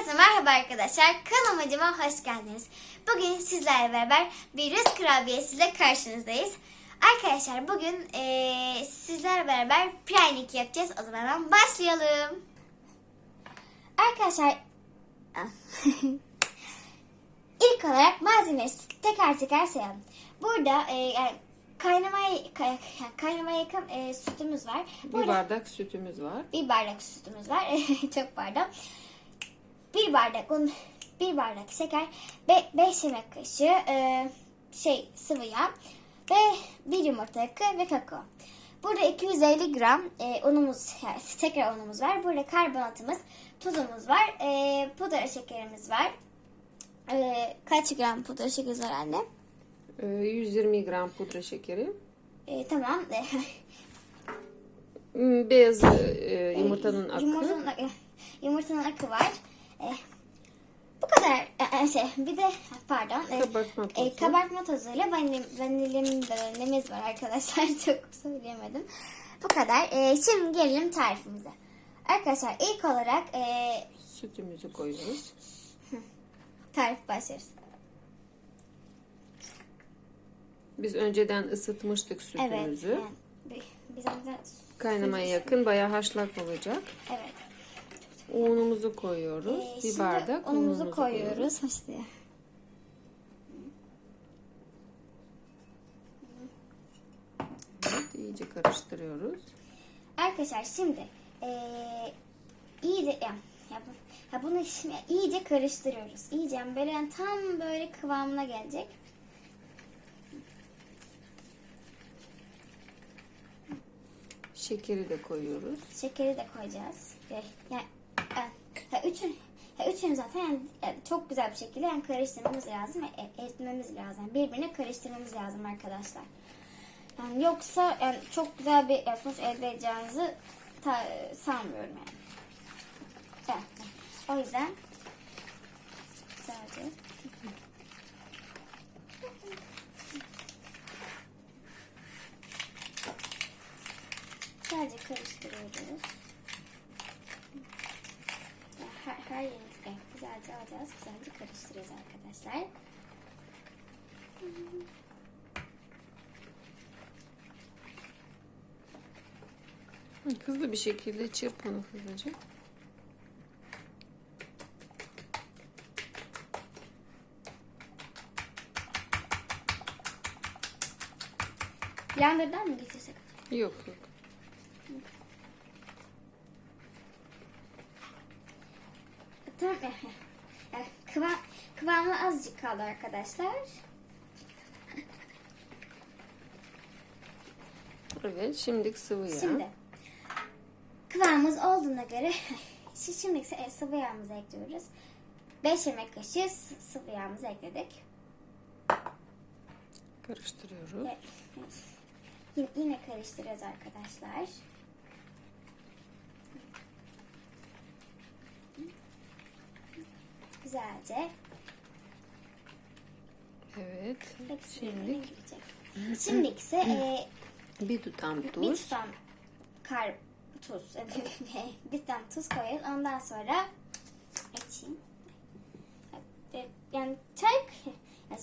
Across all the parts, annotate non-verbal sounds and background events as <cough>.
Herkese merhaba arkadaşlar. Kanalıma hoş geldiniz. Bugün sizlerle beraber bir rüz kurabiyesiyle karşınızdayız. Arkadaşlar bugün eee sizlerle beraber pralnik yapacağız. O zaman hemen başlayalım. Arkadaşlar <laughs> ilk olarak malzemeleri teker teker sayalım. Burada eee, yani kaynamaya, kay- kaynamaya yakın eee, sütümüz var. Bir Burada- bardak sütümüz var. bir bardak sütümüz var. <laughs> Çok pardon. Bir bardak un, bir bardak şeker, be, beş yemek kaşığı e, şey sıvı yağ ve bir yumurta akı ve kakao. Burada 250 gram e, unumuz, yani <laughs> tekrar unumuz var. Burada karbonatımız, tuzumuz var, e, pudra şekerimiz var. E, kaç gram pudra şekerimiz var anne? Ee, 120 gram pudra şekeri. E, tamam. <laughs> Beyaz e, yumurtanın akı. Yumurtanın, yumurtanın akı var. E, bu kadar. E, e, şey, bir de pardon. e, Kabartma tozu. E, kabartma tozuyla vanilya, vanilyamız var arkadaşlar. <laughs> Çok söyleyemedim. Bu kadar. E, şimdi gelelim tarifimize. Arkadaşlar ilk olarak e, Sütümüzü koyuyoruz. tarif başlıyoruz. Biz önceden ısıtmıştık Evet. sütümüzü. Yani, bi- biz önce- Kaynamaya yakın bayağı haşlak olacak. Evet. Unumuzu koyuyoruz. E, bir bardak unumuzu koyuyoruz. İşte. Evet, iyice karıştırıyoruz. Arkadaşlar şimdi eee iyice ya, ya, ya bunu şimdi iyice karıştırıyoruz. İyice böyle yani tam böyle kıvamına gelecek. Şekeri de koyuyoruz. Şekeri de koyacağız. Yani, ya üçün ya üçün zaten yani, çok güzel bir şekilde yani karıştırmamız lazım ve eritmemiz lazım. Birbirine karıştırmamız lazım arkadaşlar. Yani yoksa yani çok güzel bir sonuç elde edeceğinizi ta- sanmıyorum yani. Evet. O yüzden sadece sadece karıştırıyoruz. Yani her, yerini evet, güzelce alacağız. Güzelce karıştırıyoruz arkadaşlar. Hı, Hızlı bir şekilde çırp onu hızlıca. Blender'dan mı getirsek? Yok yok. Tamam. Yani kıvam, kıvamı azıcık kaldı arkadaşlar. Evet şimdilik sıvı yağ. Şimdi kıvamımız olduğuna göre <laughs> şi- şimdi e, sıvı yağımızı ekliyoruz. 5 yemek kaşığı sıvı yağımızı ekledik. Karıştırıyoruz. Ve yine, yine karıştırıyoruz arkadaşlar. Güzelce Evet. Şimdi. <clears throat> Şimdi ise e, bir tutam bir tuz. tutam kar tuz, <laughs> bir tutam tuz koyuyoruz. Ondan sonra açayım. E, Yani çay, yani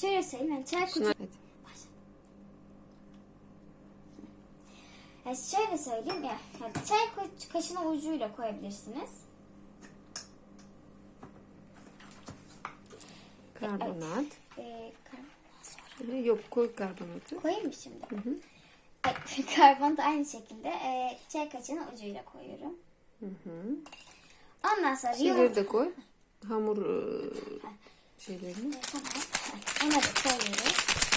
şöyle söyleyeyim, yani çay kutu, Evet. yani şöyle söyleyeyim, ya yani çay ka- kaşığının ucuyla koyabilirsiniz. Karbonat. E, kar- Yok koy karbonatı. koyayım mı şimdi? Hı hı. Evet, <laughs> Karbonat aynı şekilde e, çay kaşığının ucuyla koyuyorum. Hı hı. Ondan sonra Şeyleri yumurta. de koy. Hamur e, şeylerini. E, Tamam. Ona da koyuyoruz.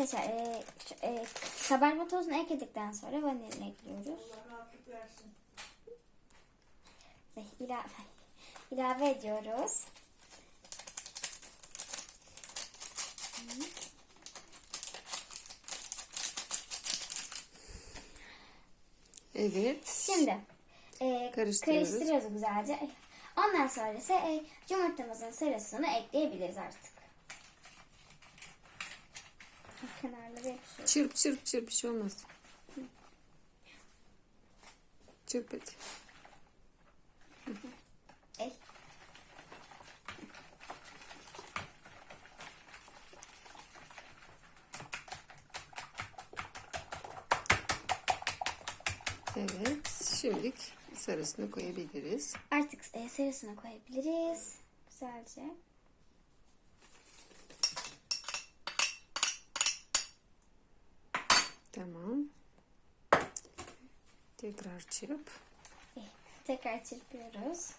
Arkadaşlar e, şu- e, kabartma tozunu ekledikten sonra vanilya ekliyoruz. Ve ilave, ilave ediyoruz. Evet. Şimdi e, Karıştırıyoruz. karıştırıyoruz güzelce. Ondan sonra ise e, yumurtamızın sarısını ekleyebiliriz artık. Kenarları yapışıyor. Çırp çırp çırp bir şey olmaz. Çırp. Ey. Evet. Şimdilik sarısını koyabiliriz. Artık e, sarısını koyabiliriz. Güzelce. Tamam. Tekrar çırp. Tekrar çırpıyoruz.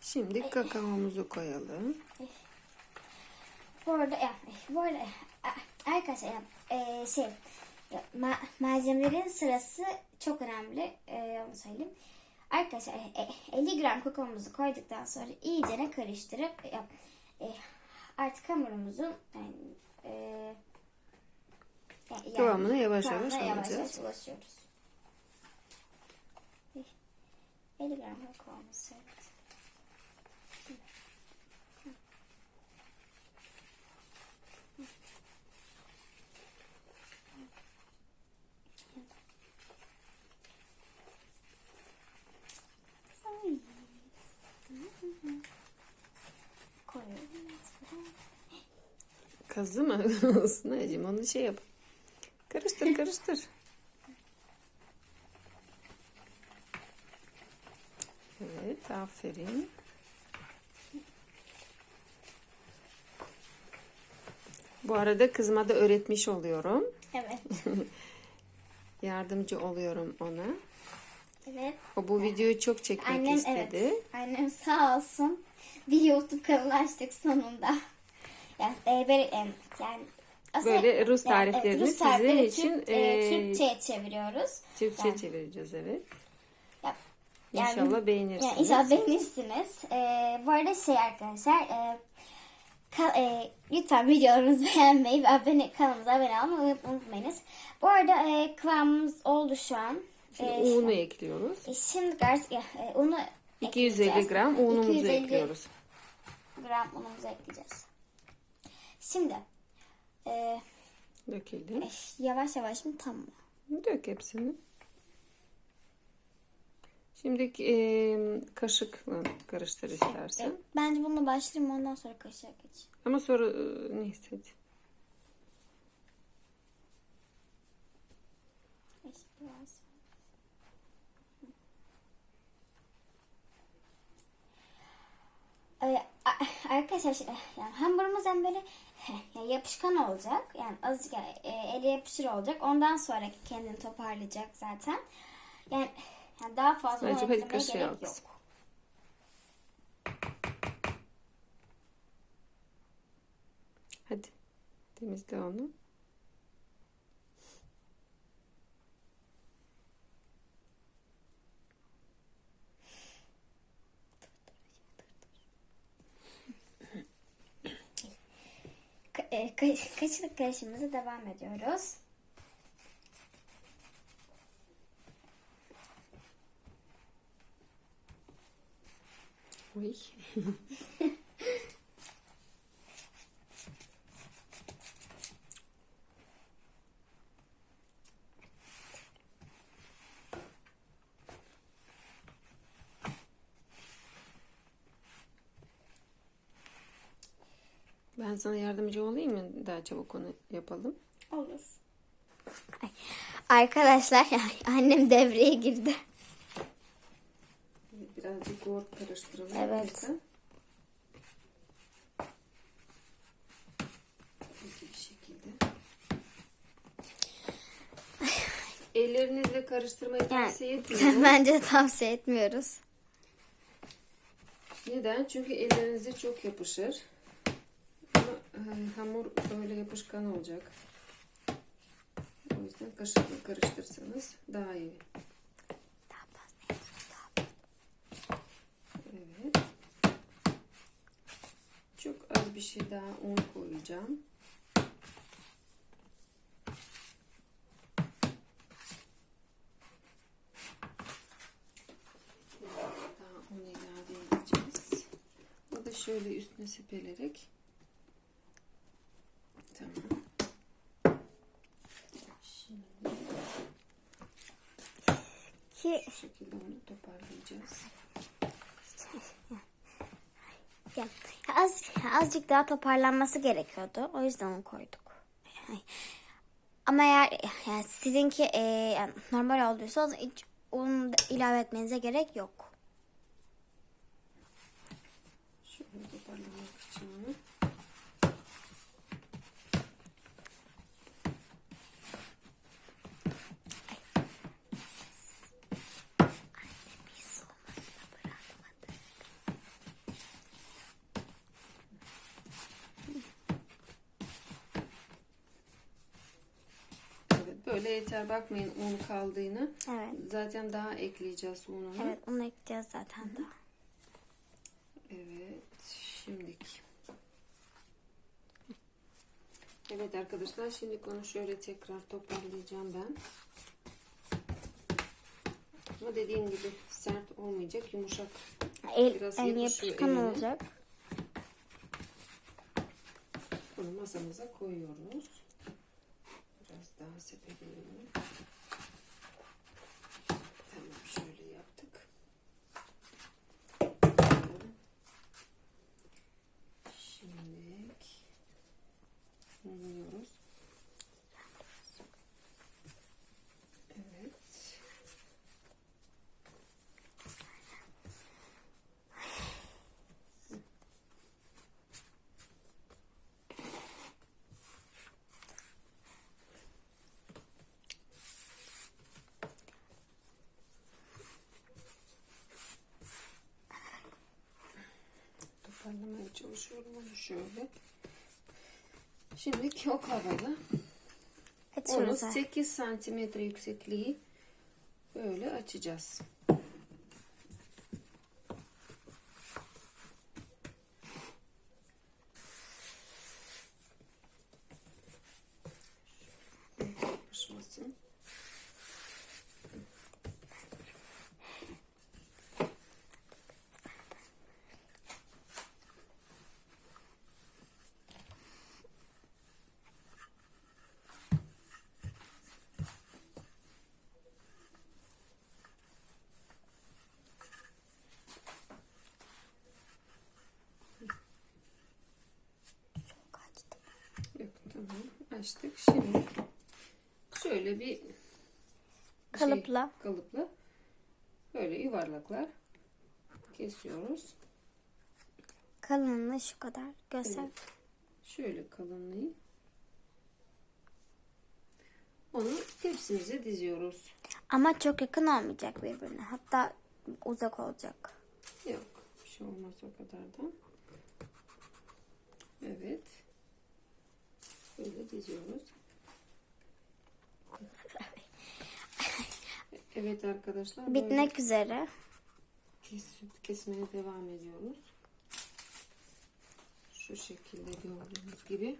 Şimdi kakaomuzu koyalım. Bu arada, e, bu arada arkadaşlar e, şey ya, ma- malzemelerin sırası çok önemli. E, onu söyleyeyim. Arkadaşlar e, e, 50 gram kakaomuzu koyduktan sonra iyicene karıştırıp e, artık hamurumuzun yani, e, yani, Kıvamına yavaş yavaş alacağız. ulaşıyoruz. 50 gram evet. Koyuyoruz. Kazı mı? <laughs> Sunaycığım onu şey yap. Karıştır karıştır. Evet aferin. Bu arada kızıma da öğretmiş oluyorum. Evet. <laughs> Yardımcı oluyorum ona. Evet. O bu videoyu çok çekmek Annem istedi. evet. Annem sağ olsun. Bir YouTube kanalı açtık sonunda. Yani, e, böyle, e, yani aslında- Böyle Rus yani, evet, tariflerini Rus sizin için, Türk, e, e, Türkçe'ye çeviriyoruz. Türkçe Yani- çevireceğiz evet. Ya- yani- İnşallah beğenirsiniz. Yani inşallah beğenirsiniz. E, bu arada şey arkadaşlar e, ka- e, lütfen videolarımızı <laughs> beğenmeyi ve abone, kanalımıza abone olmayı unutmayınız. Bu arada e, kıvamımız oldu şu an. Şimdi E, unu ekliyoruz. e, şimdi artık e, unu 250 ekleyeceğiz. gram unumuzu 250 ekliyoruz. gram unumuzu ekleyeceğiz. Şimdi e, Dökelim. e, yavaş yavaş mı tam mı? Dök hepsini. Şimdi e, kaşıkla karıştır istersen. E, bence bununla başlayayım ondan sonra kaşığa geç. Ama sonra e, neyse hadi. Biraz. Ee, a- arkadaşlar şey, yani hamurumuz hem böyle <laughs> yani yapışkan olacak. Yani azıcık e, ele yapışır olacak. Ondan sonra kendini toparlayacak zaten. Yani, yani daha fazla Sadece hadi kaşığı al yok. Hadi. Temizle onu. E, ka- kaşık karışımımıza devam ediyoruz. Uy. <laughs> Ben sana yardımcı olayım mı? Daha çabuk onu yapalım. Olur. Arkadaşlar annem devreye girdi. Birazcık yoğurt karıştıralım. Evet. lütfen. Hızlı bir şekilde. Ellerinizle karıştırmayı tavsiye <laughs> etmiyorum. bence tavsiye etmiyoruz. Neden? Çünkü ellerinize çok yapışır. Hani hamur böyle yapışkan olacak. O yüzden kaşıkla karıştırsanız daha iyi. Evet. Çok az bir şey daha un koyacağım. Daha un ilave edeceğiz. Bu da şöyle üstüne sepelerek Tamam. Şimdi Ki bu şekilde onu toparlayacağız. ya, az, azıcık daha toparlanması gerekiyordu. O yüzden onu koyduk. Ama eğer yani sizinki e, yani normal olduysa o zaman hiç un da ilave etmenize gerek yok. Şöyle toparlamak için onu. Evet, böyle yeter bakmayın un kaldığını. Evet. Zaten daha ekleyeceğiz ununu. Evet onu ekleyeceğiz zaten daha. Evet, şimdiki. Evet arkadaşlar, şimdi onu şöyle tekrar toparlayacağım ben. Ama dediğim gibi sert olmayacak, yumuşak. El, Biraz el yapışkan eline. olacak. Bunu masamıza koyuyoruz. Daha sepeleyelim. Tamam, şöyle yaptık. Şimdi unluyoruz. Evet. Toparlamaya çalışıyorum onu şöyle. Şimdi o kabada onu Açıyoruz. 8 santimetre yüksekliği böyle açacağız. Yapışmasın. Çok açtım. Yok tamam açtık. Şimdi şöyle bir şey, Kalıpla. kalıpla böyle yuvarlaklar kesiyoruz. Kalınlığı şu kadar. Göster. Şöyle kalınlığı. Onu tepsimize diziyoruz. Ama çok yakın olmayacak birbirine. Hatta uzak olacak. Yok bir şey olmaz o kadar da. Evet. Böyle diziyoruz. <laughs> Evet arkadaşlar. böyle Bitmek üzere. kes, kesmeye devam ediyoruz. Şu şekilde gördüğünüz gibi.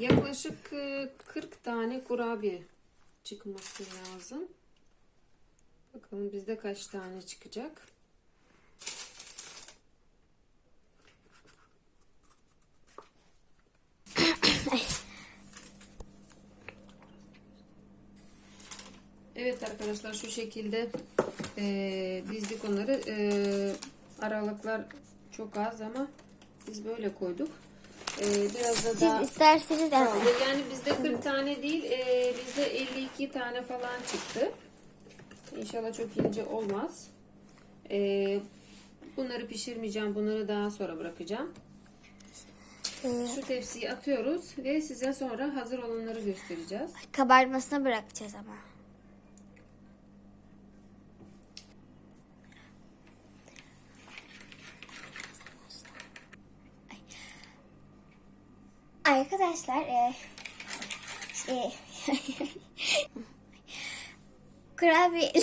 Yaklaşık e, 40 tane kurabiye çıkması lazım. Bakalım bizde kaç tane çıkacak. Evet arkadaşlar şu şekilde e, dizdik onları. E, aralıklar çok az ama biz böyle koyduk. E, biraz da Siz daha isterseniz Kaldı. Yani bizde 40 tane değil, e, bizde 52 tane falan çıktı. İnşallah çok ince olmaz. E, bunları pişirmeyeceğim, bunları daha sonra bırakacağım. Şu tepsiyi atıyoruz ve size sonra hazır olanları göstereceğiz. kabarmasına bırakacağız ama. Arkadaşlar e, şey, <laughs> kurabiye <laughs>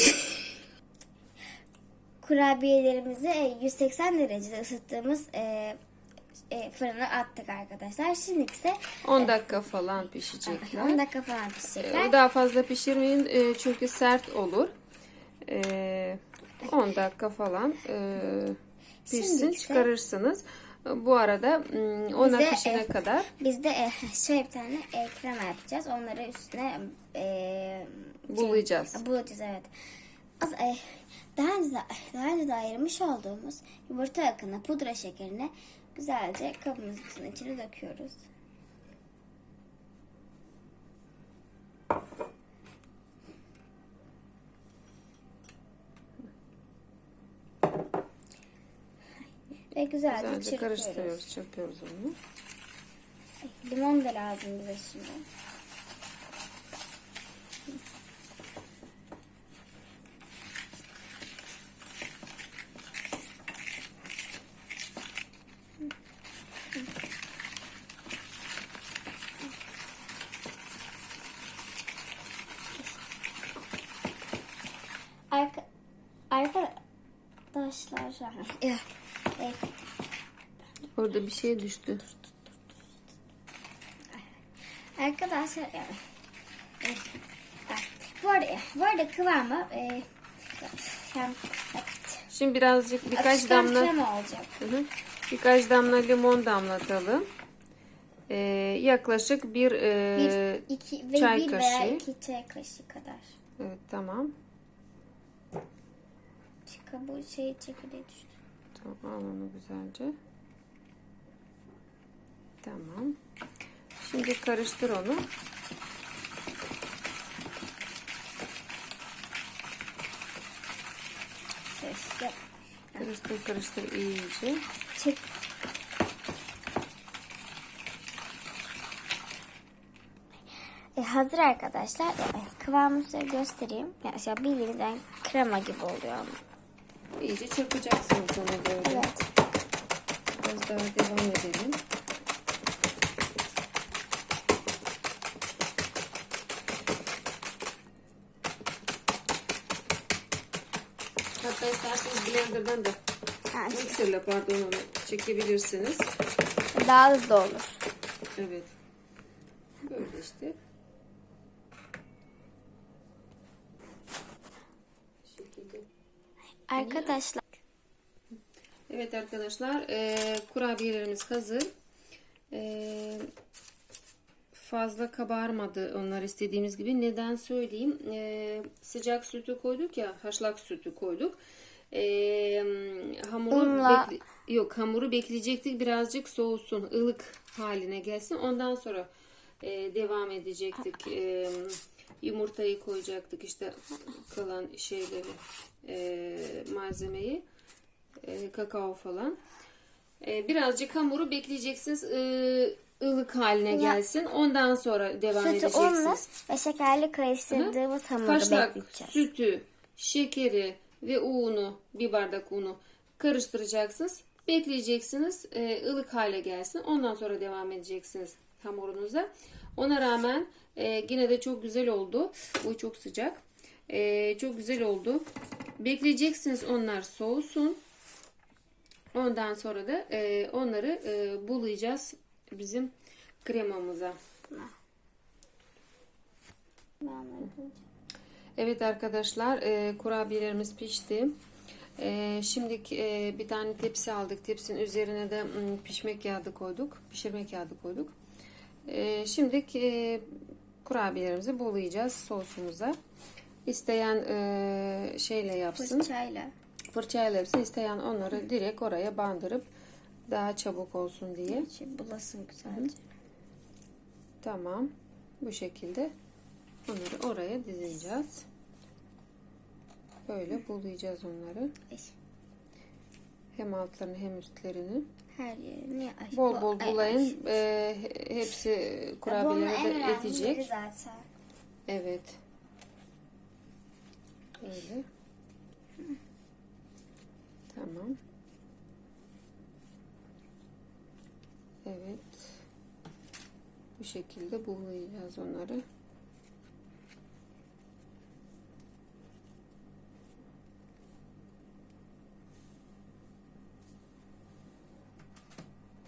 kurabiyelerimizi e, 180 derecede ısıttığımız e, e, fırına attık arkadaşlar. Şimdi ise 10 dakika falan pişecekler. 10 dakika falan E, pişecekler. Daha fazla pişirmeyin e, çünkü sert olur. E, 10 dakika falan. e, pişsin Şimdi ise- çıkarırsınız. Bu arada ona Bize, pişene e, kadar Biz de e, şöyle bir tane e, krema yapacağız. Onları üstüne e, Bulayacağız. Şey, bulayacağız evet. Az, e, daha önce daha önce de ayırmış olduğumuz yumurta akını, pudra şekerini güzelce kabımızın içine döküyoruz. Ve güzelce, güzelce çırpıyoruz. karıştırıyoruz, çırpıyoruz onu. Limon da lazım bize şimdi. Arka, arkadaşlar evet. Orada bir şey düştü. Arkadaşlar evet. Evet. Bu arada, bu arada kıvamı e, yani, evet. Şimdi birazcık birkaç Akışkan damla olacak. Hı hı. birkaç damla limon damlatalım. Ee, yaklaşık bir, e, Bir, iki, ve çay bir veya kaşığı. iki çay kaşığı kadar. Evet tamam. Bu şey çekirdeği düştü. Tamam al onu güzelce. Tamam. Şimdi karıştır onu. Yap. Karıştır karıştır iyice. Çek. E, hazır arkadaşlar. E, kıvamını size göstereyim. Ya, işte bildiğiniz yani krema gibi oluyor ama. İyice çırpacaksınız onu böyle. Evet. Biraz daha devam edelim. Hatta isterseniz blenderdan da mikserle pardon onu çekebilirsiniz. daha hızlı olur. Evet. Böyle işte. Bu şekilde. Arkadaşlar Evet arkadaşlar e, kurabiyelerimiz hazır. E, fazla kabarmadı onlar istediğimiz gibi. Neden söyleyeyim? E, sıcak sütü koyduk ya haşlak sütü koyduk. E, hamuru Unla- bekle- yok hamuru bekleyecektik birazcık soğusun ılık haline gelsin. Ondan sonra e, devam edecektik. E, yumurtayı koyacaktık işte kalan şeyleri e, malzemeyi e, kakao falan. E, birazcık hamuru bekleyeceksiniz e, ılık haline gelsin. Ondan sonra devam sütü unla edeceksiniz. ve şekerli karıştırdığımız hamuru Kaşlak, bekleyeceğiz. sütü, şekeri ve unu, bir bardak unu karıştıracaksınız. Bekleyeceksiniz e, ılık hale gelsin. Ondan sonra devam edeceksiniz hamurunuza. Ona rağmen e, yine de çok güzel oldu. Bu çok sıcak. E, çok güzel oldu. Bekleyeceksiniz onlar soğusun. Ondan sonra da e, onları e, bulayacağız bizim kremamıza. Evet arkadaşlar e, kurabiyelerimiz pişti. E, şimdi e, bir tane tepsi aldık. Tepsinin üzerine de mm, pişme kağıdı koyduk. Pişirme kağıdı koyduk. E, şimdi e, kurabiyelerimizi bulayacağız sosumuza. İsteyen e, şeyle yapsın. Fırçayla. Fırçayla. İsteyen onları direkt oraya bandırıp daha çabuk olsun diye. Şey, bulasın güzelce. Tamam. Bu şekilde onları oraya dizeceğiz. Böyle bulayacağız onları. Hem altlarını hem üstlerini. Her yerini ay, Bol bol ay, ay. bulayın. He- hepsi kurabiyelere de zaten. Evet. Böyle. Tamam. Evet. Bu şekilde bulayacağız onları.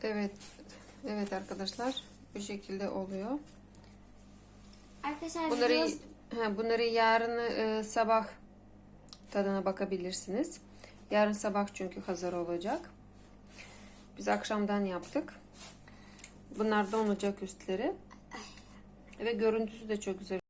Evet. Evet arkadaşlar. Bu şekilde oluyor. Arkadaşlar Bunları videomuz- ha, bunları yarın e, sabah tadına bakabilirsiniz. Yarın sabah çünkü hazır olacak. Biz akşamdan yaptık. Bunlar donacak üstleri. Ve görüntüsü de çok güzel